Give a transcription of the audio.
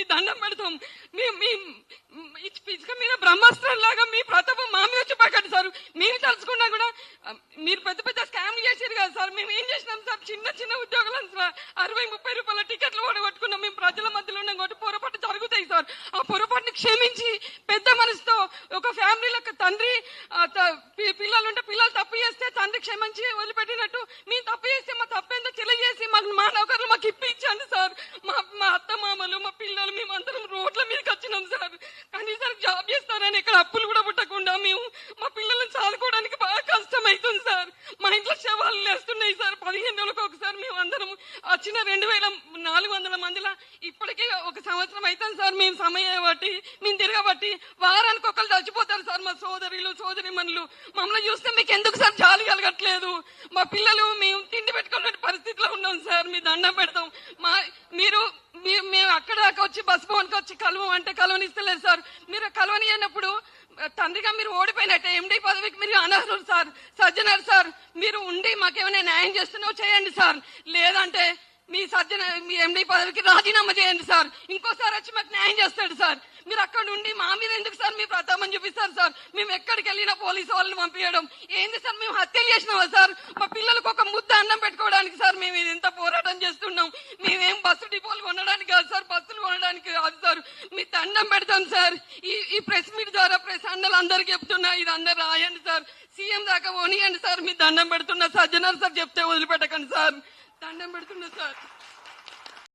మీ దండం పెడతాం. మీ మీ ఇచ్- ఇసుక మీద బ్రహ్మాస్త్రం లాగా మీ ప్రతాపం మా మీద చూపకండి సార్. మీరు తలుచుకున్నా కూడా మీరు పెద్ద పెద్ద స్కామ్లు చేసారు కదా సార్. మేము ఏం చేసినాం సార్? చిన్న చిన్న ఉద్యోగాలను సార్. అరవై ముప్పై రూపాయల టికెట్లు ఓడగొట్టుకున్నాం మేము ప్రజల మధ్యలో ఉన్నాం కాబట్టి పొరపాటు జరుగుతాయి సార్. ఆ పొరపాటుని క్షమించి పెద్ద మనసుతో ఒక ఫ్యామిలీలో తండ్రి పిల్లలు ఉంటే పిల్లలు తప్పు చేస్తే తండ్రి క్షమించి వదిలిపెట్టినట్టు. మీ తప్పు చేస్తే మా తప్పేందో తెలియజేసి మాకు మా నౌకర్లు మాకు ఇప్పించండి సార్ మా మా అత్త మామలు మా పిల్లలు మేము అందరం రోడ్ల మీదకి వచ్చినాం సార్ కనీసం కానీ ఇక్కడ అప్పులు కూడా పుట్టకుండా మేము మా పిల్లల్ని చదువుకోవడానికి బాగా కష్టం అవుతుంది సార్. మా ఇంట్లో శవాలు లేస్తున్నాయి సార్. పదిహేను రోజులకు ఒకసారి మేము అందరం వచ్చిన రెండు వేల నాలుగు వందల మందిలో ఇప్పటికే ఒక సంవత్సరం అవుతుంది సార్. మేము సమయం బట్టి మేము తిరగబట్టి వారానికి ఒకరు చచ్చిపోతారు సార్ మా సోదరులు సోదరి మనులు మమ్మల్ని చూస్తే మీకు ఎందుకు సార్ జాలి కలగట్లేదు? మా పిల్లలు మేము తిండి పెట్టుకునే పరిస్థితిలో ఉన్నాం సార్. మీ దండం పెడతాం. మా మీరు అక్కడ దాకా వచ్చి బస్ భవన్కి వచ్చి కలవం అంటే కలవనిస్తలేదు సార్. మీరు కలవనియనప్పుడు తండ్రిగా మీరు ఓడిపోయినట్టే ఎండి పదవికి మీరు అనర్హులు సార్ సజ్జనారు సార్. మీరు ఉండి మాకేమైనా న్యాయం చేస్తున్నావు చేయండి సార్. లేదంటే మీ సజ్జన మీ ఎండి పదవికి రాజీనామా చేయండి సార్. ఇంకోసారి వచ్చి మాకు న్యాయం చేస్తాడు సార్. మీరు అక్కడ ఉండి మా మీద ఎందుకు సార్ మీ ప్రతాపం చూపిస్తారు సార్? మేము ఎక్కడికి వెళ్ళినా పోలీసు వాళ్ళని పంపించడం. ఏంది సార్ మేము హత్యలు చేసినామా సార్? మా పిల్లలకు ఒక ముద్ద అన్నం పెట్టుకోవడానికి సార్ మేము ఇది ఇంత పోరాటం చేస్తున్నాం. బస్సు డిపోలు కొనడానికి కాదు సార్ బస్సులు కొనడానికి కాదు సార్. మీ దండం పెడతాం సార్. ఈ ఈ ప్రెస్ మీట్ ద్వారా ప్రెస్ అన్నలు అందరికి చెప్తున్నా ఇది అందరు రాయండి సార్. సీఎం దాకా పోనీయండి సార్. మీ దండం పెడుతున్నా సజ్జనార్ సార్ చెప్తే వదిలిపెట్టకండి సార్. దండం పెడుతున్నా సార్.